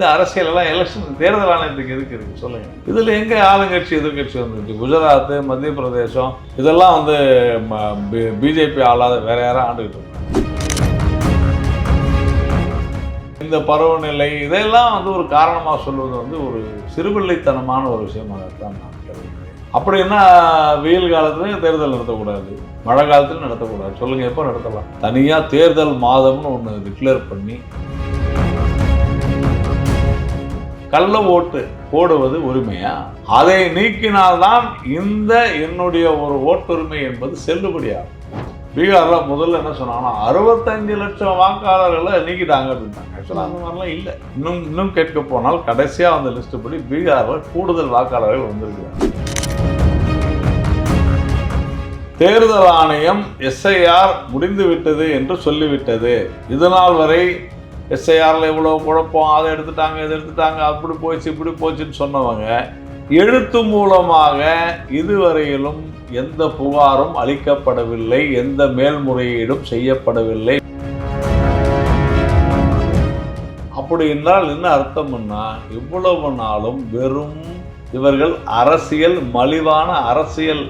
இந்த அரசியலெல்லாம் எலெக்ஷன் தேர்தல் ஆணையத்துக்கு எதுக்கு இருக்கு? சொல்லுங்க. இதில் எங்கே ஆளுங்கட்சி எதிர்கட்சி வந்துச்சு குஜராத் மத்திய பிரதேசம் இதெல்லாம் வந்து பிஜேபி ஆளாத வேற யாரும் ஆண்டுகிட்டு இந்த பருவநிலை இதையெல்லாம் வந்து ஒரு காரணமாக சொல்வது வந்து ஒரு சிறுபிள்ளைத்தனமான ஒரு விஷயமாகத்தான் நான் கருதுகிறேன். அப்படின்னா வெயில் காலத்துலையும் தேர்தல் நடத்தக்கூடாது மழை காலத்துலையும் நடத்தக்கூடாது. சொல்லுங்கள் எப்போ நடத்தலாம்? தனியாக தேர்தல் மாதம்னு ஒன்று டிக்ளேர் பண்ணி கள்ள ஓட்டு போடுவது உரிமையா? அதை நீக்கினால்தான் இந்த என்னுடைய ஒரு ஓட்டுரிமை என்பது செல்லுபடியாகும். பீகாரில் முதல்ல என்ன சொன்னாங்கன்னா அறுபத்தஞ்சு லட்சம் வாக்காளர்களை நீக்கிட்டாங்க அப்படின்னாங்க. ஆக்சுவலாக அந்த மாதிரிலாம் இல்லை. இன்னும் இன்னும் கேட்க போனால் கடைசியாக வந்த லிஸ்ட் படி பீகாரில் கூடுதல் வாக்காளர்கள் வந்திருக்கிறாங்க. தேர்தல் ஆணையம் எஸ்ஐஆர் முடிந்து விட்டது என்று சொல்லிவிட்டது. இதனால் வரை எஸ்ஐஆரில் இவ்வளோ குழப்பம் அதை எடுத்துட்டாங்க இதை எடுத்துட்டாங்க அப்படி போச்சு இப்படி போச்சுன்னு சொன்னவங்க எழுத்து மூலமாக இதுவரையிலும் எந்த புகாரும் அளிக்கப்படவில்லை எந்த மேல்முறையீடும் செய்யப்படவில்லை. அப்படி என்றால் என்ன அர்த்தம்னா இவ்வளவு நாளும் வெறும் இவர்கள் அரசியல் மலிவான அரசியல்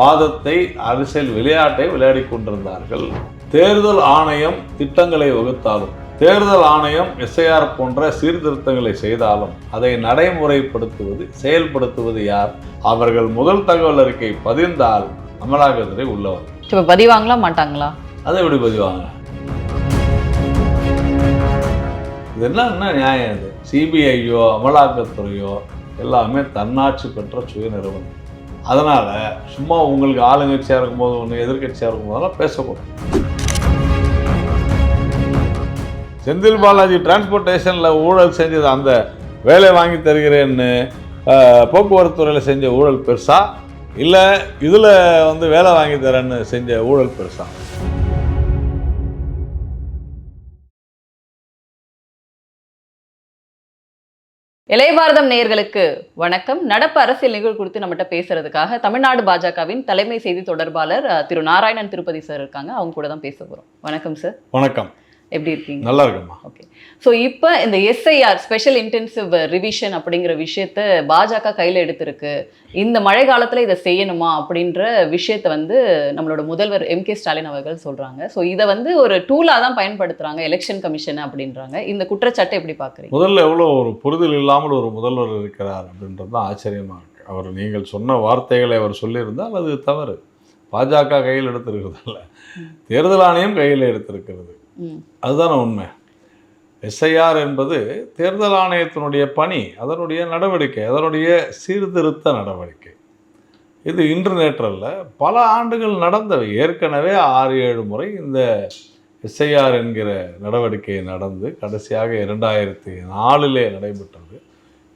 வாதத்தை அரசியல் விளையாட்டை விளையாடி கொண்டிருந்தார்கள். தேர்தல் ஆணையம் திட்டங்களை வகுத்தாலும் தேர்தல் ஆணையம் எஸ்ஐஆர் போன்ற சீர்திருத்தங்களை செய்தாலும் அதை நடைமுறைப்படுத்துவது செயல்படுத்துவது யார்? அவர்கள் முதல் தகவல் அறிக்கை பதிந்தால் அமலாக்கத்துறை உள்ளவர் இப்போ பதிவாங்களா மாட்டாங்களா? அதை எப்படி பதிவாங்க? இது என்ன என்ன நியாயம் இது? சிபிஐயோ அமலாக்கத்துறையோ எல்லாமே தன்னாட்சி பெற்ற சுய நிறுவனம் அதனால் சும்மா உங்களுக்கு ஆளுங்கட்சியாக இருக்கும்போது ஒன்று எதிர்கட்சியாக இருக்கும்போதெல்லாம் பேசக்கூடாது. செந்தில் பாலாஜி டிரான்ஸ்போர்ட்டேஷனில் ஊழல் செஞ்சது அந்த வேலை வாங்கி தருகிறேன்னு போக்குவரத்து துறையில் செஞ்ச ஊழல் பெருசா? இல்லை இதில் வந்து வேலை வாங்கி தரேன்னு செஞ்ச ஊழல் பெருசா? இளைய பாரதம் நேயர்களுக்கு வணக்கம். நடப்பு அரசியல் நிகழ்வு குறித்து நம்மகிட்ட பேசுறதுக்காக தமிழ்நாடு பாஜகவின் தலைமை செய்தி தொடர்பாளர் திரு நாராயணன் திருப்பதி சார் இருக்காங்க. அவங்க கூட தான் பேச போறோம். வணக்கம் சார். வணக்கம். எப்படி இருக்கீங்க? நல்லா இருக்கும்மா ஓகே ஸோ இப்போ இந்த எஸ்ஐஆர் ஸ்பெஷல் இன்டென்சிவ் ரிவிஷன் அப்படிங்கிற விஷயத்த பாஜக கையில் எடுத்திருக்கு. இந்த மழை காலத்தில் இதை செய்யணுமா அப்படின்ற விஷயத்த வந்து நம்மளோட முதல்வர் எம் கே ஸ்டாலின் அவர்கள் சொல்கிறாங்க ஸோ இதை வந்து ஒரு டூலாக தான் பயன்படுத்துகிறாங்க எலெக்ஷன் கமிஷன் அப்படின்றாங்க. இந்த குற்றச்சாட்டை எப்படி பார்க்குறீங்க? முதல்ல எவ்வளோ ஒரு புரிதல் இல்லாமல் ஒரு முதல்வர் இருக்கிறார் அப்படின்றது தான் ஆச்சரியமாக இருக்கு. அவர் நீங்கள் சொன்ன வார்த்தைகளை அவர் சொல்லியிருந்தால் அது தவறு. பாஜக கையில் எடுத்திருக்கிறதில்ல. தேர்தல் ஆணையம் கையில் எடுத்திருக்கிறது. அதுதானே உண்மை. எஸ்ஐஆர் என்பது தேர்தல் ஆணையத்தினுடைய பணி அதனுடைய நடவடிக்கை அதனுடைய சீர்திருத்த நடவடிக்கை. இது இன்று நேற்றல்ல பல ஆண்டுகள் நடந்தவை. ஏற்கனவே ஆறு ஏழு முறை இந்த எஸ்ஐஆர் என்கிற நடவடிக்கை நடந்து கடைசியாக இரண்டாயிரத்தி நாலிலே நடைபெற்றது.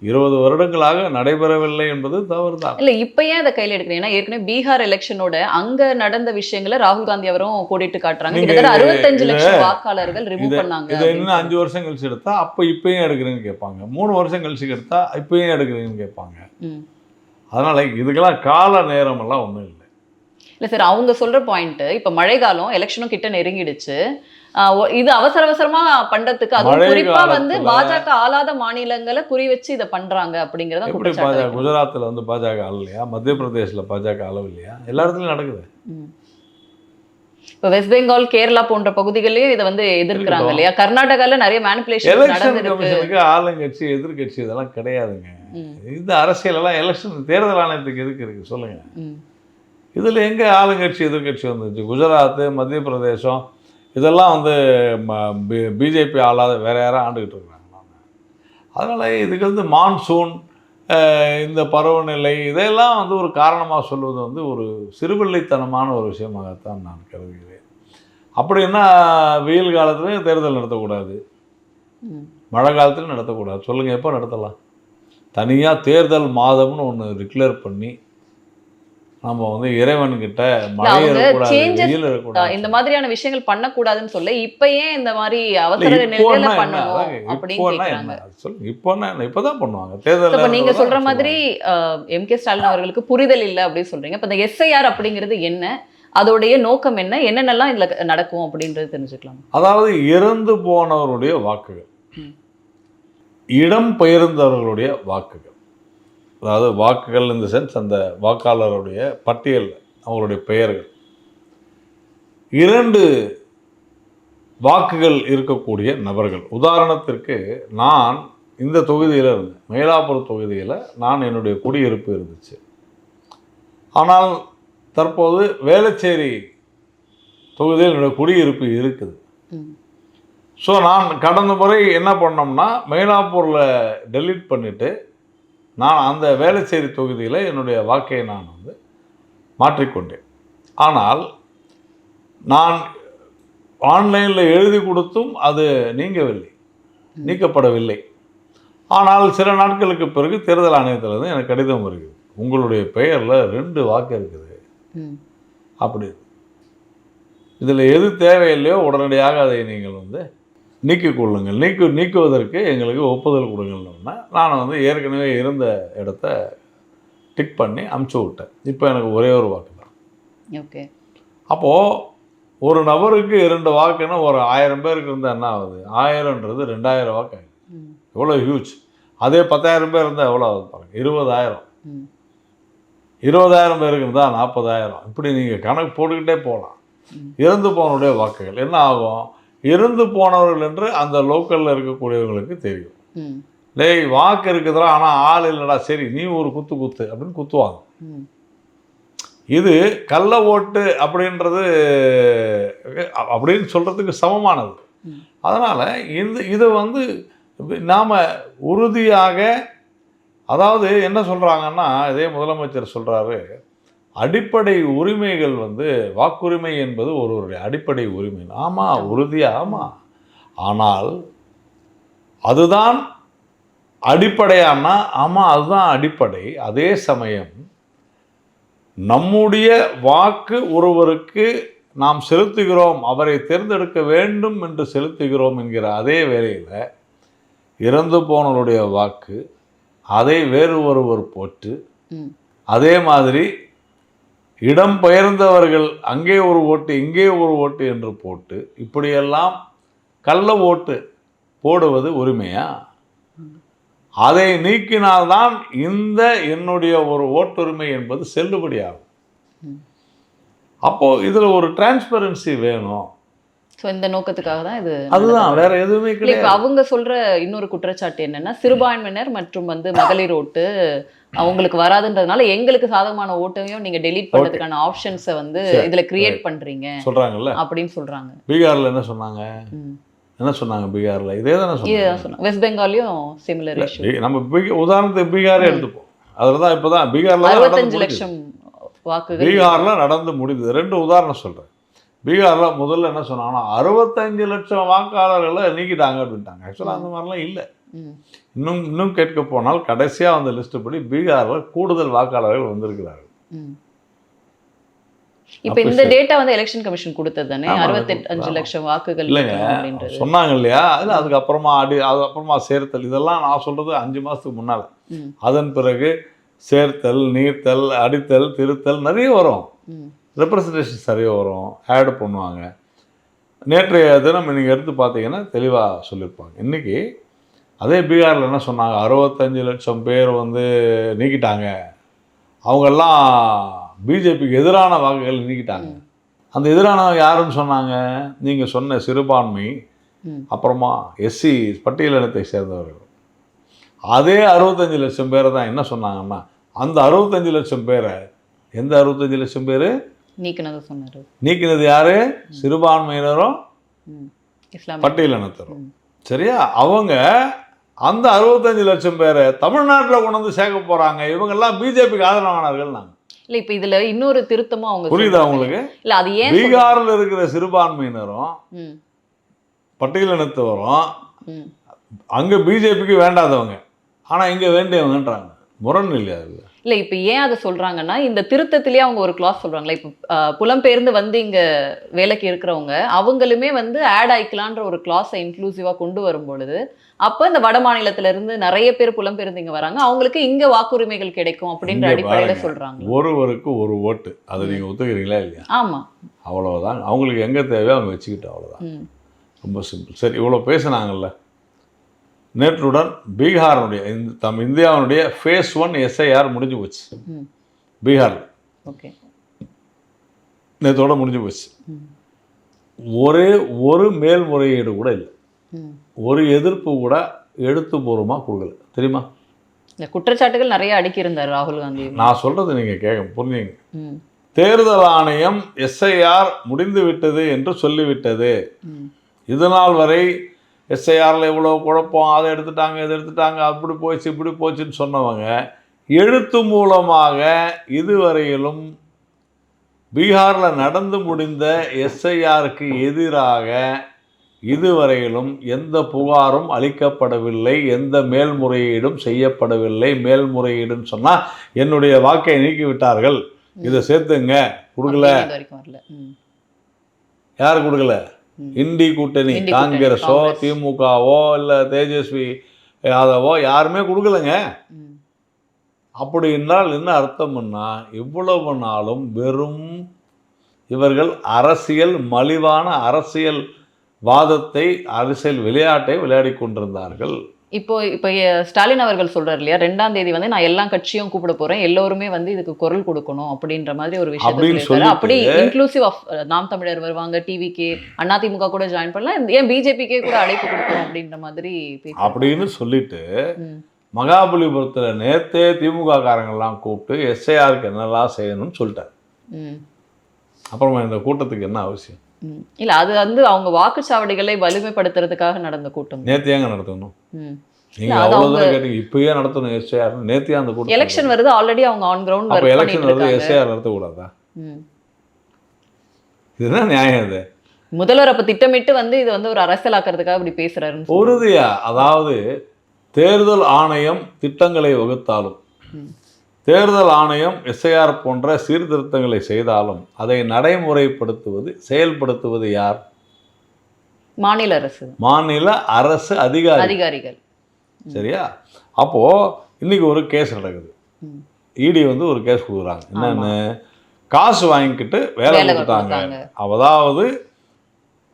இருபது வருடங்களாக நடைபெறவில்லை என்பது தவறுதான். இல்ல இப்ப ஏன் அதை கையில எடுக்கிறேன் ஏன்னா ஏற்கனவே பீகார் எலெக்ஷனோட அங்க நடந்த விஷயங்களை ராகுல் காந்தி அவரும் கோடிட்டு காட்டுறாங்க. கிட்டத்தட்ட அறுபத்தஞ்சு லட்சம் வாக்காளர்கள் ரிமூவ் பண்ணாங்க இதை இன்னும் அஞ்சு வருஷம் கழிச்சு எடுத்தா அப்போ இப்பயும் எடுக்கிறேன்னு கேட்பாங்க. மூணு வருஷம் கழிச்சு எடுத்தா இப்பயும் எடுக்கிறீங்கன்னு கேட்பாங்க. அதனால இதுக்கெல்லாம் கால நேரமெல்லாம் ஒன்றும் இல்லை. இல்ல சார் அவங்க சொல்ற பாயிண்ட் இப்ப மழைக்காலம் எலெக்ஷனும் கிட்ட நெருங்கிடுச்சு. இது அவசர அவசரமா பண்றதுக்கு அதுவும் மழை குறிப்பா வந்து பாஜக ஆளாத மாநிலங்களை குறி வச்சு இதை பண்றாங்க அப்படிங்கறத எப்படி பாஜக. குஜராத்தில் வந்து பாஜக ஆளலையா? மத்திய பிரதேசில் பாஜக அளவு இல்லையா எல்லா இடத்துலையும் நடக்குது. இப்ப வெஸ்ட் பெங்கால் கேரளா போன்ற பகுதிகளிலும் இதை வந்து எதிர்க்கிறாங்க. இல்லையா? கர்நாடகால நிறைய மேனிபுலேஷன் நடந்திருக்கு. ஆளுங்கட்சி எதிர்கட்சி இதெல்லாம் கிடையாதுங்க. இந்த அரசியல் எல்லாம் எலெக்ஷன் தேர்தல் ஆணையத்துக்கு எதுக்கு இருக்கு சொல்லுங்க. இதில் எங்கே ஆளுங்கட்சி எதிர்கட்சி வந்துச்சு? குஜராத் மத்திய பிரதேசம் இதெல்லாம் வந்து பிஜேபி ஆளாத வேற யாரும் ஆண்டுகிட்டு இருக்கிறாங்க அதனால் இதுக்கு வந்து மான்சூன் இந்த பருவநிலை இதெல்லாம் வந்து ஒரு காரணமாக சொல்வது வந்து ஒரு சிறுபிள்ளைத்தனமான ஒரு விஷயமாகத்தான் நான் கருதுகிறேன். அப்படின்னா வெயில் காலத்துலையும் தேர்தல் நடத்தக்கூடாது. மழை காலத்துலையும் நடத்தக்கூடாது. சொல்லுங்கள் எப்போ நடத்தலாம்? தனியாக தேர்தல் மாதம்னு ஒன்று டிக்ளேர் பண்ணி நம்ம வந்து இறைவன்கிட்ட வெயில் இருக்கக்கூடாது இந்த மாதிரியான விஷயங்கள் பண்ணக்கூடாதுன்னு சொல்ல இப்ப ஏன் இந்த மாதிரி அவசர நிலையில அதாங்க, அப்படின்னு? சொல்லுங்க? இப்பதான் பண்ணுவாங்க. தேர்தல் இப்ப நீங்க சொல்ற மாதிரி எம் கே ஸ்டாலின் அவர்களுக்கு புரிதல் இல்ல அப்படின்னு சொல்றீங்க. இப்ப இந்த எஸ்ஐஆர் அப்படிங்கிறது என்ன? அதோடைய நோக்கம் என்ன? என்னென்னலாம் இதுல நடக்கும் அப்படின்றது தெரிஞ்சுக்கலாம். அதாவது இறந்து போனவருடைய வாக்குகள். இடம் பெயர்ந்தவர்களுடைய வாக்குகள். அதாவது வாக்குகள் இந்த சென்ஸ் அந்த வாக்காளருடைய பட்டியல் அவங்களுடைய பெயர்கள். இரண்டு வாக்குகள் இருக்கக்கூடிய நபர்கள். உதாரணத்திற்கு நான் இந்த தொகுதியில் இருந்தேன். மயிலாப்பூர் தொகுதியில் நான் என்னுடைய குடியிருப்பு இருந்துச்சு. ஆனால் தற்போது வேளச்சேரி தொகுதியில் என்னுடைய குடியிருப்பு இருக்குது. ஸோ நான் கடந்த முறை என்ன பண்ணோம்னா மயிலாப்பூரில் டெலீட் பண்ணிவிட்டு நான் அந்த வேளச்சேரி தொகுதியில் என்னுடைய வாக்கை நான் வந்து மாற்றிக்கொண்டேன். ஆனால் நான் ஆன்லைனில் எழுதி கொடுத்தும் அது நீங்கவில்லை நீக்கப்படவில்லை. ஆனால் சில நாட்களுக்கு பிறகு தேர்தல் ஆணையத்திலிருந்து எனக்கு கடிதம் வருகிறது. உங்களுடைய பெயரில் ரெண்டு வாக்கு இருக்குது. அப்படி இதில் எது தேவையில்லையோ உடனடியாக அதை நீங்கள் வந்து நீக்கிக் கொள்ளுங்கள். நீக்கு நீக்குவதற்கு எங்களுக்கு ஒப்புதல் கொடுங்கள்னு நான் வந்து ஏற்கனவே இருந்த இடத்த டிக் பண்ணி அமுச்சு விட்டேன். இப்போ எனக்கு ஒரே ஒரு வாக்கு தான். ஓகே அப்போது ஒரு நபருக்கு இரண்டு வாக்குன்னா ஒரு ஆயிரம் பேருக்கு இருந்தால் என்ன ஆகுது? ஆயிரம்ன்றது ரெண்டாயிரம் வாக்கு ஆகுது. எவ்வளோ ஹியூஜ் அதே பத்தாயிரம் பேர் இருந்தால் எவ்வளோ ஆகுது பாருங்க? இருபதாயிரம். இருபதாயிரம் பேருக்கு இருந்தால் நாற்பதாயிரம். இப்படி நீங்கள் கணக்கு போட்டுக்கிட்டே போகலாம். இறந்து போனவருடைய வாக்குகள். என்ன ஆகும்? இறந்து போனவர்கள் என்று அந்த லோக்கலில் இருக்கக்கூடியவங்களுக்கு தெரியும். டேய் வாக்கு இருக்குதுடா ஆனால் ஆள் இல்லைடா சரி நீ ஒரு குத்து குத்து அப்படின்னு குத்துவாங்க. இது கள்ள ஓட்டு அப்படின்றது அப்படின்னு சொல்கிறதுக்கு சமமானது. அதனால் இந்த இதை வந்து நாம் உறுதியாக அதாவது என்ன சொல்கிறாங்கன்னா இதே முதலமைச்சர் சொல்கிறாரு அடிப்படை உரிமைகள் வந்து வாக்குரிமை என்பது ஒருவருடைய அடிப்படை உரிமை. ஆமாம் உறுதியாக ஆமாம் ஆனால் அதுதான் அடிப்படையானா? ஆமாம் அதுதான் அடிப்படை. அதே சமயம் நம்முடைய வாக்கு ஒருவருக்கு நாம் செலுத்துகிறோம் அவரை தேர்ந்தெடுக்க வேண்டும் என்று செலுத்துகிறோம் என்கிற அதே வேளையில் இறந்து போனவருடைய வாக்கு அதை வேறு ஒருவர் போட்டு. அதே மாதிரி இடம் பெயர்ந்தவர்கள் அங்கே ஒரு ஓட்டு இங்கே ஒரு ஓட்டு என்று போட்டு இப்படியெல்லாம் கள்ள ஓட்டு போடுவது உரிமையா? அதை நீக்கினால்தான் இந்த என்னுடைய ஒரு ஓட்டுரிமை என்பது செல்லுபடியாகும். அப்போது இதில் ஒரு டிரான்ஸ்பரன்சி வேணும். ஸோ இந்த நோக்கத்துக்காக தான் இது அதுதான் வேற எதுவுமே கிடையாது. அவங்க சொல்ற இன்னொரு குற்றச்சாட்டு என்னன்னா சிறுபான்மையினர் மற்றும் வந்து மகளிர் ஓட்டு அவங்களுக்கு வராதுன்றதுனால எங்களுக்கு சாதகமான ஓட்டையும் நீங்க டெலீட் பண்றதுக்கான ஆப்ஷன்ஸை வந்து இதுல கிரியேட் பண்றீங்க சொல்றாங்கல்ல? அப்படின்னு சொல்றாங்க. பீகார்ல என்ன சொன்னாங்க. என்ன சொன்னாங்க பீகார்ல? இதே தானே சொன்னாங்க. வெஸ்ட் பெங்காலையும் சிமிலர் நம்ம உதாரணத்துக்கு பீகாரே எடுத்துப்போம். அதில் தான் இப்போ தான் பீகாரில் அறுபத்தஞ்சு. லட்சம் வாக்குகள் பீகாரில் நடந்து முடிந்தது ரெண்டு உதாரணம் சொல்கிறேன் பீகாரில் முதல்ல என்ன சொன்னாங்கன்னா அறுபத்தஞ்சு லட்சம் வாக்காளர்களை நீக்கிட்டாங்க அப்படின்ட்டாங்க ஆக்சுவலாக அந்த மாதிரிலாம் இல்லை. இன்னும் இன்னும் கேட்க போனால் கடைசியாக வந்த லிஸ்ட் படி பீகாரில் கூடுதல் வாக்காளர்கள் வந்திருக்கிறார்கள். இப்ப இந்த. டேட்டா வந்து எலெக்ஷன் கமிஷன் கொடுத்தது தானே ஆமா. லட்சம் வாக்குகள் இல்லைங்க சொன்னாங்க இல்லையா அதில் அதுக்கப்புறமா அடி அதுக்கப்புறமா சேர்த்தல் இதெல்லாம் நான் சொல்கிறது அஞ்சு மாதத்துக்கு முன்னால். அதன் பிறகு சேர்த்தல் நீர்த்தல் அடித்தல் திருத்தல் நிறைய வரும். ரெப்ரசன்டேஷன் சரியாக வரும் ஆட் பண்ணுவாங்க. நேற்றைய தினம் நீங்கள் எடுத்து பார்த்தீங்கன்னா தெளிவாக சொல்லியிருப்பாங்க. இன்றைக்கி அதே பீகாரில் என்ன சொன்னாங்க? அறுபத்தஞ்சு லட்சம் பேர் வந்து நீக்கிட்டாங்க. அவங்கெல்லாம் பிஜேபிக்கு எதிரான வாக்குகள் நீக்கிட்டாங்க. அந்த எதிரானவங்க யாருன்னு சொன்னாங்க? நீங்கள் சொன்ன சிறுபான்மை. அப்புறமா எஸ்சி பட்டியலினத்தை சேர்ந்தவர்கள். அதே அறுபத்தஞ்சு லட்சம் பேரை தான் என்ன சொன்னாங்கன்னா அந்த அறுபத்தஞ்சு லட்சம் பேரை எந்த அறுபத்தஞ்சு லட்சம் பேர்? நீக்கினது சொன்னாரு. நீக்கினது யாரு? சிறுபான்மையினரும் பட்டியலினத்தரும். சரியா? அவங்க அந்த அறுபத்தஞ்சு லட்சம் பேரை தமிழ்நாட்டில் கொண்டு வந்து சேர்க்க போறாங்க. இவங்கெல்லாம் பிஜேபிக்கு ஆதரவானார்கள் நாங்கள் இல்ல இப்ப இதுல இன்னொரு திருத்தமும் அவங்க புரியுதா. உங்களுக்கு? இல்ல அது ஏன்? பீகாரில் இருக்கிற சிறுபான்மையினரும். பட்டியலினத்தவரும். அங்கே பிஜேபிக்கு வேண்டாதவங்க. ஆனால் இங்கே வேண்டியவங்கன்றாங்க. முரண் இல்லையா அதில் இல்ல இப்ப ஏன் அதை சொல்றாங்கன்னா இந்த திருத்தத்திலேயே அவங்க ஒரு கிளாஸ் சொல்றாங்களா இப்ப புலம்பெயர்ந்து வந்து இங்க வேலைக்கு இருக்கிறவங்க அவங்களுமே வந்து ஆட் ஆயிக்கலான்ற ஒரு கிளாஸை இன்க்ளூசிவா கொண்டு வரும் பொழுது அப்ப இந்த வட மாநிலத்துல இருந்து நிறைய பேர் புலம்பெயர்ந்து இங்க வராங்க. அவங்களுக்கு இங்க வாக்குரிமைகள் கிடைக்கும் அப்படின்ற அடிப்படையில. சொல்றாங்க. ஒருவருக்கு ஒரு ஓட்டு. அதை நீங்கள் ஒத்துக்கிறீங்களா இல்லையா? ஆமா. அவ்வளவுதான். அவங்களுக்கு எங்கே தேவையோ அவங்க வச்சுக்கிட்டு அவ்வளோதான். ரொம்ப சிம்பிள் சரி இவ்வளோ பேசுனாங்கல்ல. நேற்றுடன் பீகாரினுடைய இந்த தம் இந்தியாவினுடைய ஃபேஸ் ஒன் எஸ்ஐஆர் முடிஞ்சு போச்சு. ம். பீகாரில் ஓகே. நேற்றோட முடிஞ்சு போச்சு. ஒரே ஒரு மேல்முறையீடு கூட இல்லை. ஒரு எதிர்ப்பு கூட எழுத்துப்பூர்வமாக கொடுக்கல. தெரியுமா? இந்த குற்றச்சாட்டுகள் நிறைய அடுக்கியிருந்தார் ராகுல் காந்தி. நான் சொல்கிறது நீங்கள் கேட்க புரிஞ்சுங்க. தேர்தல் ஆணையம் எஸ்ஐஆர் முடிந்து விட்டது என்று சொல்லிவிட்டது. ம். இது நாள் வரை எஸ்ஐஆரில் இவ்வளோ குழப்பம் அதை எடுத்துட்டாங்க இதை எடுத்துட்டாங்க அப்படி போச்சு இப்படி போச்சுன்னு சொன்னவங்க எழுத்து மூலமாக இதுவரையிலும் பீகாரில் நடந்து முடிந்த எஸ்ஐஆருக்கு எதிராக இதுவரையிலும் எந்த புகாரும் அளிக்கப்படவில்லை எந்த மேல்முறையீடும் செய்யப்படவில்லை மேல்முறையீடுன்னு சொன்னால் என்னுடைய வாக்கை நீக்கி விட்டார்கள் இதை சேர்த்துங்க. கொடுக்கல. யார் கொடுக்கல? இண்டி கூட்டணி. காங்கிரஸோ. திமுகவோ இல்லை தேஜஸ்வி யாதவோ யாருமே கொடுக்கலங்க. அப்படி என்றால் என்ன அர்த்தம்னா இவ்வளவு நாளும் வெறும் இவர்கள் அரசியல் மலிவான அரசியல் வாதத்தை அரசியல் விளையாட்டை விளையாடி கொண்டிருந்தார்கள். இப்போ இப்போ ஸ்டாலின் அவர்கள் சொல்றாரு இல்லையா ரெண்டாம் தேதி வந்து நான் எல்லா கட்சியும் கூப்பிட போறேன் எல்லோருமே வந்து இதுக்கு குரல் கொடுக்கணும் அப்படின்ற மாதிரி ஒரு சொல்லியிருக்காரு. அப்படி இன்க்ளூசிவ் ஆஃப் நாம் தமிழர் வருவாங்க டிவிக்கு அதிமுக கூட ஜாயின் பண்ணலாம் ஏன் பிஜேபிக்கே கூட அழைப்பு கொடுக்கணும் அப்படின்ற மாதிரி அப்படின்னு சொல்லிட்டு மகாபலிபுரத்தில் நேத்தே திமுக காரங்கெல்லாம் கூப்பிட்டு எஸ்ஐஆருக்கு என்னெல்லாம் செய்யணும்னு சொல்லிட்டார். அப்புறமா இந்த கூட்டத்துக்கு என்ன அவசியம். இல்ல அது வந்து அவங்க வாக்குச்சாவடிகளை வலிமைப்படுத்துறதுக்காக நடந்த கூட்டம். நேத்து ஏங்க நடத்தணும். நீங்க அது அவ்வளவு தூரம் கேட்டீங்க. இப்பயே நடத்தணும் எஸ்ஐஆர் நேத்தியா அந்த கூட்டம் எலெக்ஷன் வருது ஆல்ரெடி அவங்க ஆன் கிரவுண்ட் அப்ப எலெக்ஷன் வருது எஸ்ஐஆர் நடத்தக்கூடாதா. இதுதான் நியாயம் இது? முதல்வர் அப்ப திட்டமிட்டு வந்து இது வந்து ஒரு அரசியலாக்குறதுக்காக இப்படி சொல்றாரு. உறுதியா அதாவது தேர்தல் ஆணையம் திட்டங்களை வகுத்தாலும். தேர்தல் ஆணையம் எஸ்ஐஆர் போன்ற சீர்திருத்தங்களை செய்தாலும் அதை நடைமுறைப்படுத்துவது செயல்படுத்துவது யார்? மாநில அரசு. மாநில அரசு அதிகாரி அதிகாரிகள். சரியா? அப்போ இன்னைக்கு ஒரு கேஸ் நடக்குது. இடி வந்து ஒரு கேஸ் கொடுக்குறாங்க. என்னன்னு? காசு வாங்கிக்கிட்டு வேலை கொடுத்தாங்க. அதாவது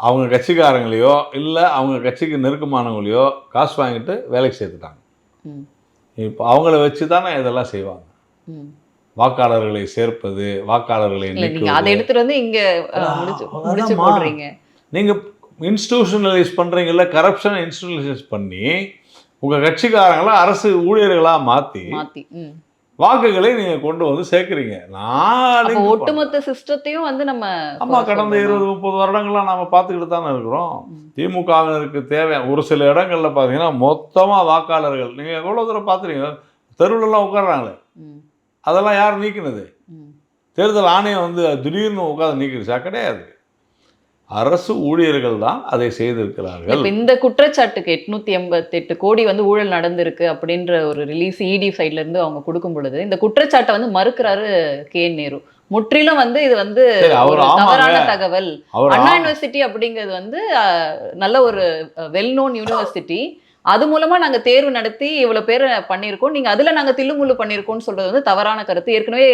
அவங்க கட்சிக்காரங்களையோ இல்லை அவங்க கட்சிக்கு நெருக்கமானவங்களையோ காசு வாங்கிட்டு வேலைக்கு சேர்த்துட்டாங்க. இப்போ அவங்கள வச்சு தானே இதெல்லாம் செய்வாங்க. வாக்காளர்களை சேர்ப்பது வாக்காளர்களை அதை எடுத்துட்டு வந்து இங்க முடிச்சு போடுறீங்க. நீங்க இன்ஸ்டிடியூஷனலைஸ் பண்றீங்கல்ல கரப்ஷனை இன்ஸ்டிடியூஷனலைஸ் பண்ணி உங்க கட்சிக்காரங்களை அரசு ஊழியர்களா மாத்தி மாத்தி ம். வாக்குகளை நீங்க கொண்டு வந்து சேர்க்குறீங்க. நான் ஒட்டுமொத்த சிஸ்டத்தையும் வந்து நம்ம ஆமா கடந்த? இருபது முப்பது வருடங்களா நாம பார்த்துக்கிட்டு தானே இருக்கிறோம். திமுகவினருக்கு தேவை ஒரு சில இடங்கள்ல பார்த்தீங்கன்னா மொத்தமா வாக்காளர்கள். நீங்க எவ்வளவு தூரம் பார்த்துறீங்க தெருவுலலாம் உட்கார்றாங்களே. ம். அதெல்லாம் யார் நீக்கினது. தேர்தல் ஆணையம் வந்து திடீர்னு உட்காந்து நீக்கிடுச்சா கிடையாது. அரசு ஊழியர்கள் தான் அதை செய்திருக்கிறார்கள். இந்த குற்றச்சாட்டுக்கு எட்நூத்தி எண்பத்தி எட்டு கோடி வந்து ஊழல் நடந்திருக்கு அப்படின்ற ஒரு ரிலீஸ் இடி சைட்ல இருந்து அவங்க கொடுக்கும் பொழுது இந்த குற்றச்சாட்டை வந்து மறுக்கிறாரு கே. நேரு. முற்றிலும் வந்து இது வந்து ஒரு. தவறான தகவல். அண்ணா யூனிவர்சிட்டி அப்படிங்கிறது வந்து நல்ல ஒரு வெல் நோன் யூனிவர்சிட்டி அது மூலமா நாங்க தேர்வு நடத்தி இவ்வளவு பேர் பண்ணியிருக்கோம். நீங்க அதுல நாங்க தில்லுமுள்ளு பண்ணியிருக்கோம்னு சொல்றது வந்து தவறான கருத்து. ஏற்கனவே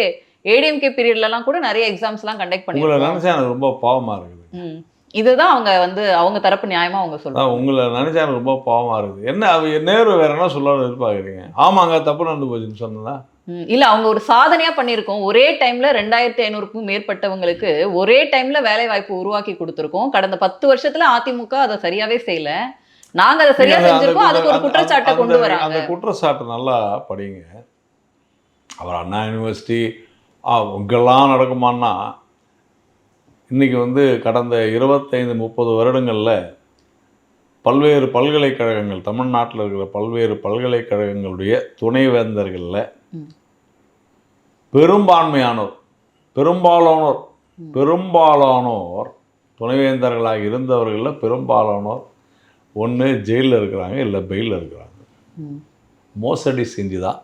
ஏடிஎம்கே பீரியட்ல எல்லாம் கூட நிறைய எக்ஸாம்ஸ் எல்லாம் கண்டக்ட் எனக்கு ரொம்ப பாவமா இருக்குது. இதுதான் அவங்க வந்து அவங்க தரப்பு நியாயமா அவங்க சொல்றாங்க. உங்களை நினைச்சா எனக்கு ரொம்ப பாவமா இருக்குது. என்ன நேரு வேற என்ன சொல்லணும்னு எதிர்பார்க்குறீங்க? ஆமாங்க தப்பு நடந்து போச்சுன்னு சொன்னதா? ம், இல்ல அவங்க ஒரு சாதனையா பண்ணியிருக்கோம். ஒரே டைம்ல ரெண்டாயிரத்தி ஐநூறுக்கும் மேற்பட்டவங்களுக்கு ஒரே டைம்ல வேலை வாய்ப்பு உருவாக்கி கொடுத்துருக்கோம். கடந்த பத்து வருஷத்துல அதிமுக அதை சரியாவே செய்யல. நாங்க அதை சரியா அந்த- செஞ்சிருக்கோம் அதுக்கு ஒரு அந்த- குற்றச்சாட்டை அந்த- கொண்டு அந்த வராங்க குற்றச்சாட்டு நல்லா படிங்க அவர் அண்ணா யூனிவர்சிட்டி ஆ இங்கெல்லாம் நடக்குமான்னா இன்னைக்கு வந்து கடந்த இருபத்தைந்து முப்பது வருடங்களில் பல்வேறு பல்கலைக்கழகங்கள் தமிழ்நாட்டில் இருக்கிற பல்வேறு பல்கலைக்கழகங்களுடைய துணைவேந்தர்களில். பெரும்பான்மையானோர் பெரும்பாலானோர். பெரும்பாலானோர் துணைவேந்தர்களாக இருந்தவர்களில் பெரும்பாலானோர் ஒன்று ஜெயிலில் இருக்கிறாங்க இல்லை பெயிலில் இருக்கிறாங்க. மோசடி செஞ்சு தான்.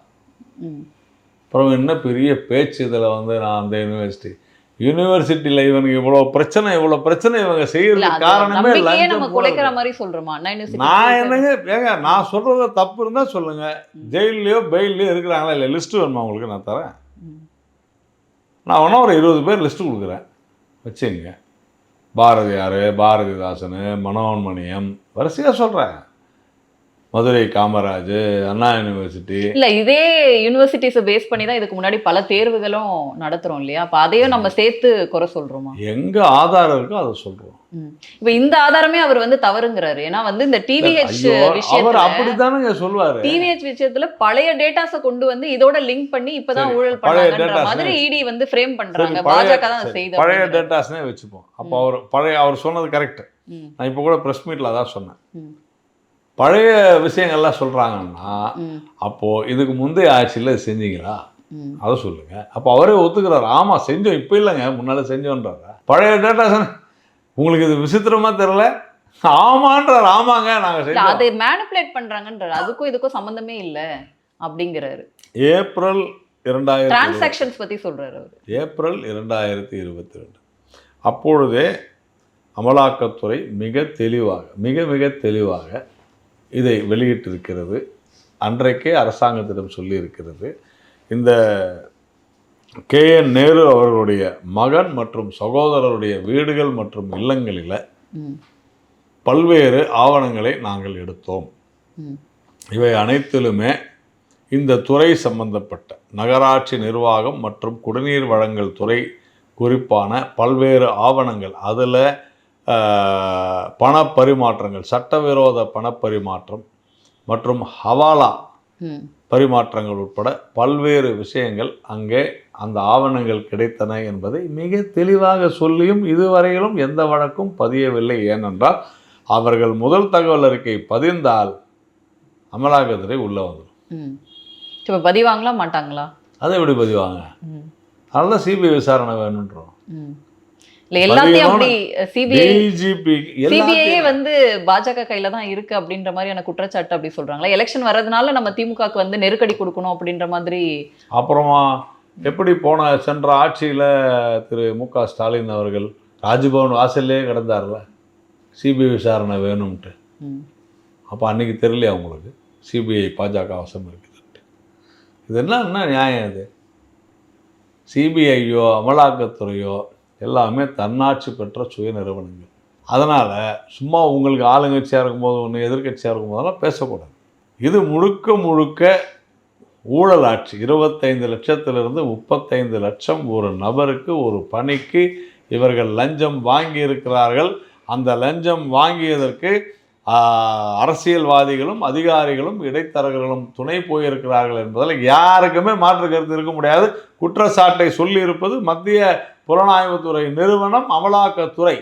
அப்புறம் என்ன பெரிய பேச்சு இதில் வந்து நான் அந்த யூனிவர்சிட்டி யூனிவர்சிட்டியில் இவனுக்கு இவ்வளோ பிரச்சனை இவ்வளோ பிரச்சனை இவங்க செய்யறதுக்கு காரணமே நான் என்னங்க ஏங்க நான் சொல்றது தப்பு இருந்தால் சொல்லுங்க. ஜெயிலையோ பெயிலையோ இருக்கிறாங்களா இல்லை லிஸ்ட் வேணுமா உங்களுக்கு? நான் தரேன். நான் வேணா ஒரு இருபது பேர் லிஸ்ட்டு கொடுக்குறேன். வச்சுங்க பாரதியார் பாரதிதாசன் மனோன்மணியம். வரிசையாக சொல்கிறேன் மதுரை காமராஜ் அண்ணா யூனிவர்சிட்டி. இல்ல இதே யூனிவர்சிட்டிஸை பேஸ் பண்ணி தான் இதுக்கு முன்னாடி பல தேர்வுகளும் நடத்துறோம் இல்லையா? அப்ப அதையும் நம்ம சேர்த்து குறை சொல்றோமா? எங்க ஆதாரம் இருக்கோ அதை சொல்றோம். இப்ப இந்த ஆதாரமே அவர் வந்து தவறுங்கிறாரு. ஏன்னா வந்து இந்த டிவிஹெச் அவர் அப்படித்தானுங்க சொல்லுவாரு. டிவிஹெச் விஷயத்துல பழைய டேட்டாஸ கொண்டு வந்து இதோட லிங்க் பண்ணி இப்பதான் ஊழல் பண்ணாங்கன்ற மாதிரி இடி வந்து ஃப்ரேம் பண்றாங்க. பாஜக தான் செய்யுது பழைய. டேட்டாஸ்னே வச்சுப்போம். அப்போ அவர் பழைய அவர் சொன்னது கரெக்ட் நான் இப்போ கூட ப்ரெஸ் மீட்டில் அதான் சொன்னேன். பழைய விஷயங்கள்லாம் சொல்றாங்கன்னா ம், அப்போ இதுக்கு முந்தைய ஆட்சியில் செஞ்சீங்களா. அதை சொல்லுங்க. அப்போ அவரே ஒத்துக்கிறாரு. ஆமா செஞ்சோம். இப்போ இல்லைங்க. முன்னால செஞ்சோன்றாரு. பழைய டேட்டாஸ் உங்களுக்கு இது விசித்திரமா தெரியல? ஆமான்றார். ஆமாங்க நாங்க இல்ல, செஞ்சோம். அதை மேனிப்புலேட் பண்றாங்கன்றாரு. அதுக்கும் இதுக்கும் சம்பந்தமே இல்ல அப்படிங்கிறாரு. ஏப்ரல் இரண்டாயிரத்தி டிரான்சாக்ஷன்ஸ் பத்தி சொல்றாரு அவரு. ஏப்ரல் இரண்டாயிரத்தி இருபத்தி ரெண்டு. அப்பொழுதே அமலாக்கத்துறை மிக தெளிவாக மிக மிக தெளிவாக இதை வெளியிட்டிருக்கிறது. அன்றைக்கே அரசாங்கத்திடம் சொல்லியிருக்கிறது. இந்த கே என் நேரு அவர்களுடைய மகன் மற்றும் சகோதரருடைய வீடுகள் மற்றும் இல்லங்களில் பல்வேறு ஆவணங்களை நாங்கள் எடுத்தோம். இவை அனைத்திலுமே இந்த துறை சம்பந்தப்பட்ட நகராட்சி நிர்வாகம் மற்றும் குடிநீர் வழங்கல் துறை குறிப்பான பல்வேறு ஆவணங்கள். அதில் பணப்பரிமாற்றங்கள் சட்டவிரோத பணப்பரிமாற்றம் மற்றும் ஹவாலா பரிமாற்றங்கள் உட்பட பல்வேறு விஷயங்கள் அங்கே அந்த ஆவணங்கள் கிடைத்தன என்பதை மிக தெளிவாக சொல்லியும் இதுவரையிலும் எந்த வழக்கும் பதியவில்லை. ஏனென்றால் அவர்கள் முதல் தகவல் அறிக்கை பதிந்தால் அமலாக்கத்துறை உள்ளே வந்துடும். இப்ப பதிவாங்களா மாட்டாங்களா? அதை எப்படி பதிவாங்க? அதனால சிபிஐ விசாரணை வேணுன்றோம். எல்லாத்தையும் அப்படி சிபிஐ சிபிஐயே வந்து பாஜக கையில தான் இருக்கு அப்படின்ற மாதிரியான குற்றச்சாட்டு அப்படி சொல்றாங்களா? எலெக்ஷன் வர்றதுனால நம்ம திமுகக்கு வந்து நெருக்கடி கொடுக்கணும் அப்படின்ற மாதிரி அப்புறமா எப்படி போன சென்ற ஆட்சியில் திரு மு க ஸ்டாலின் அவர்கள் ராஜ்பவன் வாசல்லே கிடந்தார்ல? சிபிஐ விசாரணை வேணும்ன்ட்டு ம், அப்போ அன்னைக்கு தெரியலையா உங்களுக்கு? சிபிஐ பாஜக வசம் இருக்குதுன்ட்டு. இது என்ன என்ன நியாயம் இது? சிபிஐயோ அமலாக்கத்துறையோ எல்லாமே தன்னாட்சி பெற்ற சுய நிறுவனங்கள் அதனால் சும்மா உங்களுக்கு ஆளுங்கட்சியாக இருக்கும்போது ஒன்று எதிர்க்கட்சியாக இருக்கும்போதெல்லாம் பேசக்கூடாது. இது முழுக்க முழுக்க ஊழல் ஆட்சி. இருபத்தைந்து லட்சத்திலிருந்து முப்பத்தைந்து லட்சம் ஒரு நபருக்கு ஒரு பணிக்கு இவர்கள் லஞ்சம் வாங்கி இருக்கிறார்கள் அந்த லஞ்சம் வாங்கியதற்கு அரசியல்வாதிகளும் அதிகாரிகளும் இடைத்தரகர்களும் துணை போயிருக்கிறார்கள் என்பதில் யாருக்குமே மாற்று கருத்து இருக்க முடியாது. குற்றச்சாட்டை சொல்லியிருப்பது மத்திய புலனாய்வுத்துறை நிறுவனம் அமலாக்கத்துறை.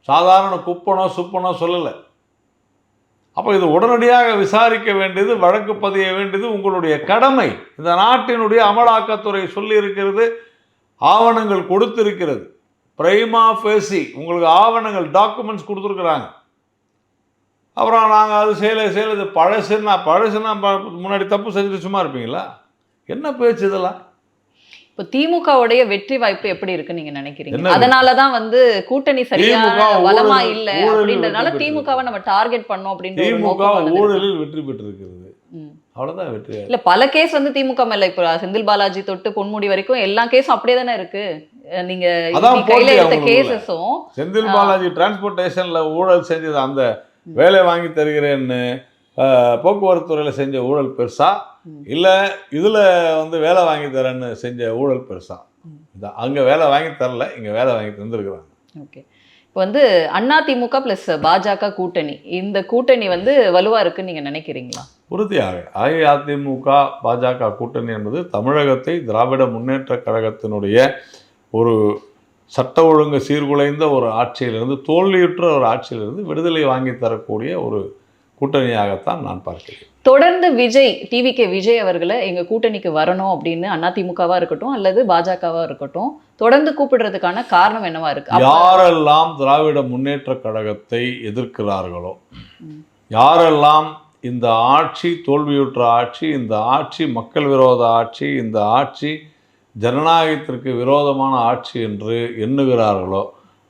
சாதாரண குப்பனோ சுப்பனோ சொல்லலை. அப்போ இது உடனடியாக விசாரிக்க வேண்டியது வழக்கு பதிய வேண்டியது உங்களுடைய கடமை. இந்த நாட்டினுடைய அமலாக்கத்துறை சொல்லி இருக்கிறது ஆவணங்கள் கொடுத்திருக்கிறது. பிரைமா ஃபேசி உங்களுக்கு ஆவணங்கள் டாக்குமெண்ட்ஸ் கொடுத்துருக்குறாங்க. அப்புறம் நாங்கள் அது செய்யலை செய்யலை இது பழசுன்னா பழசுன்னா முன்னாடி தப்பு செஞ்சுட்டு சும்மா இருப்பீங்களா? என்ன பேச்சு இதெல்லாம்? இப்போ திமுகவுடைய வெற்றி வாய்ப்பு எப்படி இருக்குன்னு நீங்க நினைக்கிறீங்க? அதனாலதான் வந்து கூட்டணி சரியான ஊழல் பலமா இல்ல அப்படின்றதுனால திமுகவை நம்ம டார்கெட் பண்ணோம் திமுக வந்தது. ஊழலில் வெற்றி பெற்றிருக்கிறது. ம். அவ்வளோதான் வெற்றி இல்ல பல கேஸ் வந்து திமுக மேல இப்போ செந்தில் பாலாஜி தொட்டு பொன்முடி வரைக்கும் எல்லா கேஸும் அப்படியே தானே இருக்கு. நீங்க கையில எடுத்த. கேசஸும் செந்தில் பாலாஜி டிரான்ஸ்போர்ட்டேஷன்ல ஊழல் செஞ்சது அந்த வேலை வாங்கி தருகிறேன்னு போக்குவரத்து துறையில செஞ்ச ஊழல் பெருசா. இல்ல இதுல வந்து வேலை வாங்கி தரேன்னு செஞ்ச ஊழல் பெருசா. இந்த அங்க வேலை வாங்கி தரல இங்க வேலை வாங்கி தந்துருக்குறாங்க. ஓகே. இப்போ வந்து அண்ணா திமுக பிளஸ் பாஜக கூட்டணி இந்த கூட்டணி வந்து வலுவா இருக்குன்னு நீங்க நினைக்கிறீங்களா? உறுதியாக. அஇஅதிமுக பாஜக கூட்டணி என்பது தமிழகத்தை திராவிட முன்னேற்ற கழகத்தினுடைய ஒரு சட்ட ஒழுங்கு சீர்குலைந்த ஒரு ஆட்சியிலிருந்து தோல்வியுற்ற ஒரு ஆட்சியிலிருந்து விடுதலை வாங்கி தரக்கூடிய ஒரு கூட்டணியாகத்தான் நான் பார்க்கிறேன் தொடர்ந்து விஜய் டிவிகே விஜய் அவர்களை எங்க கூட்டணிக்கு வரணும் அப்படின்னு அண்ணா திமுகவா இருக்கட்டும் அல்லது பாஜகவா இருக்கட்டும் தொடர்ந்து கூப்பிடுறதுக்கான காரணம் என்னவா இருக்கு யாரெல்லாம் திராவிட முன்னேற்ற கழகத்தை எதிர்க்கிறார்களோ. யாரெல்லாம் இந்த ஆட்சி தோல்வியுற்ற ஆட்சி இந்த ஆட்சி மக்கள் விரோத ஆட்சி இந்த ஆட்சி ஜனநாயகத்திற்கு விரோதமான ஆட்சி என்று எண்ணுகிறார்களோ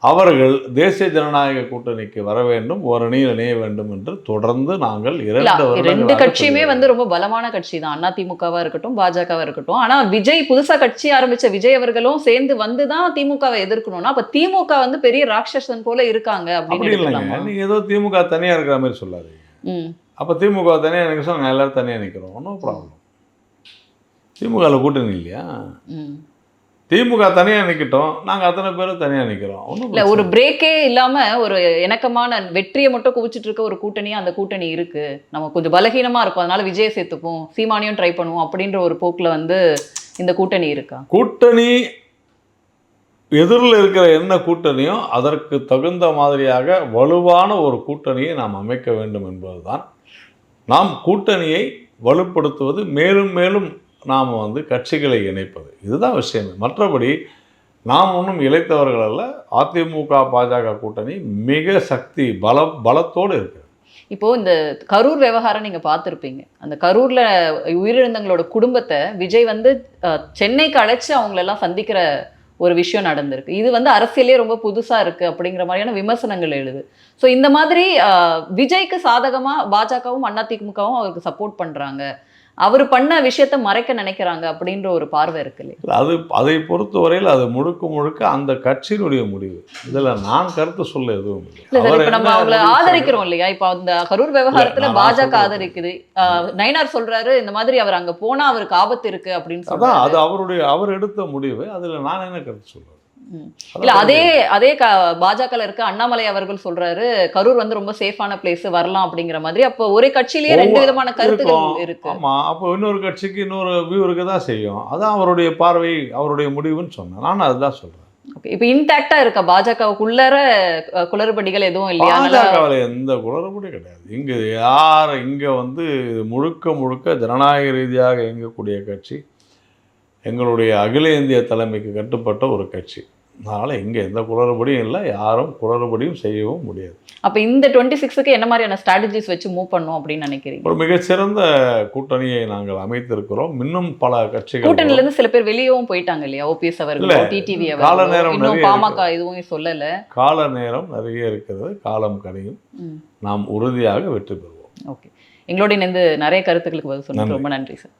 அவர்கள் தேசிய ஜனநாயக கூட்டணிக்கு வர வேண்டும் ஒரு அணியில் இணைய வேண்டும் என்று தொடர்ந்து நாங்கள் இரண்டு ரெண்டு கட்சியுமே. வந்து ரொம்ப பலமான கட்சி தான் அண்ணா திமுகவா இருக்கட்டும் பாஜகவா இருக்கட்டும். ஆனா விஜய் புதுசா கட்சி ஆரம்பிச்ச விஜய் அவர்களும் சேர்ந்து வந்து தான் திமுகவை எதிர்க்கணும்னா அப்ப திமுக வந்து பெரிய ராட்சசன் போல இருக்காங்க அப்படி அப்படின்னு இல்லைங்க? நீங்க ஏதோ திமுக தனியா இருக்கிற மாதிரி சொல்லாதீங்க. அப்போ திமுக சொன்னா நாங்கள் எல்லாரும் தனியாக நிற்கிறோம் ஒன்றும் ப்ராப்ளம் திமுகவில் கூட்டணி இல்லையா. திமுக தனியாக நிற்கட்டும் நாங்கள் அத்தனை பேரும் தனியாக நிற்கிறோம் ஒன்றும் இல்ல ஒரு பிரேக்கே இல்லாம ஒரு இணக்கமான வெற்றியை மட்டும் குவிச்சிட்டு இருக்க ஒரு கூட்டணியா அந்த கூட்டணி இருக்கு. நம்ம கொஞ்சம் பலகீனமா இருக்கும். அதனால விஜய சேர்த்துப்போம் சீமானியும் ட்ரை பண்ணுவோம் அப்படின்ற ஒரு போக்குல வந்து இந்த கூட்டணி இருக்கா? கூட்டணி எதிரில் இருக்கிற என்ன கூட்டணியோ அதற்கு தகுந்த மாதிரியாக வலுவான ஒரு கூட்டணியை நாம் அமைக்க வேண்டும் என்பதுதான். நாம் கூட்டணியை வலுப்படுத்துவது மேலும் மேலும் நாம் வந்து கட்சிகளை இணைப்பது. இதுதான் விஷயம். மற்றபடி நாம் ஒன்றும் இழைத்தவர்கள் அல்ல. அதிமுக பாஜக கூட்டணி மிக சக்தி பல பலத்தோடு இருக்குது இப்போ இந்த கரூர் விவகாரம் நீங்க பார்த்துருப்பீங்க. அந்த கரூர்ல உயிரிழந்தவங்களோட குடும்பத்தை விஜய் வந்து சென்னைக்கு அழைச்சி அவங்களெல்லாம் சந்திக்கிற ஒரு விஷயம் நடந்திருக்கு. இது வந்து அரசியலே ரொம்ப புதுசா இருக்கு அப்படிங்கிற மாதிரியான விமர்சனங்கள் எழுது. ஸோ இந்த மாதிரி விஜய்க்கு சாதகமா பாஜகவும் அதிமுகவும் அவருக்கு சப்போர்ட் பண்றாங்க. அவர் பண்ண விஷயத்த மறைக்க நினைக்கிறாங்க அப்படின்ற ஒரு பார்வை இருக்கு இல்லையா? அது அதை பொறுத்தவரையில் அது முழுக்க முழுக்க அந்த கட்சியினுடைய முடிவு. இதில் நான் கருத்து சொல்ல எதுவும் இல்லை. நம்ம அவங்கள ஆதரிக்கிறோம் இல்லையா? இப்ப அந்த கரூர் விவகாரத்துல பாஜக சொல்றேன். ஆதரிக்குது. நயினார் சொல்றாரு இந்த மாதிரி அவர் அங்க போனா அவருக்கு ஆபத்து இருக்கு அப்படின்னு சொல்றாரு. அது அவருடைய அவர் எடுத்த முடிவு. அதுல நான் என்ன கருத்து. அதான் இல்ல அதே அதே பாஜகல இருக்க அண்ணாமலை அவர்கள் சொல்றாரு கரூர் வந்து ரொம்ப சேஃபான பிளேஸ் வரலாம் அப்படிங்கிற மாதிரி. அப்போ ஒரே கட்சியிலேயே ரெண்டு விதமான கருத்துக்கள். இருக்கு. ஆமா அப்போ இன்னொரு கட்சிக்கு இன்னொரு வியூ இருக்க தான் செய்யும். அதான் அவருடைய பார்வை அவருடைய முடிவுன்னு சொன்னேன். நான் அதுதான் சொல்றேன். இப்ப இன்டாக்டா இருக்க? பாஜகவுக்குள்ளர குளறுபடிகள் எதுவும் இல்லையா? பாஜகவில் எந்த குளறுபடி கிடையாது. இங்க யார் இங்க வந்து முழுக்க முழுக்க ஜனநாயக ரீதியாக இயங்கக்கூடிய கட்சி எங்களுடைய அகில இந்திய தலைமைக்கு கட்டுப்பட்ட ஒரு கட்சி. அதனால இங்க எந்த குளறுபடியும் இல்லை யாரும் குளறுபடியும் செய்யவும் முடியாது. அப்ப இந்த டுவெண்ட்டி சிக்ஸுக்கு என்ன மாதிரியான ஸ்ட்ராட்டஜிஸ் வச்சு மூவ் பண்ணும் அப்படின்னு நினைக்கிறீங்க? ஒரு மிகச்சிறந்த கூட்டணியை நாங்கள் அமைத்திருக்கிறோம். இன்னும் பல கட்சிகள் கூட்டணில இருந்து சில பேர் வெளியவும் போயிட்டாங்க இல்லையா? ஓபிஎஸ் அவர்கள் டிடிவி கால நேரம் இன்னும் பாமக எதுவும் சொல்லல. கால நேரம் நிறைய இருக்கிறது. காலம் கனியும். ம். நாம் உறுதியாக வெற்றி பெறுவோம். ஓகே. எங்களோட இணைந்து நிறைய கருத்துக்களுக்கு பதில் சொன்னது. ரொம்ப நன்றி சார்.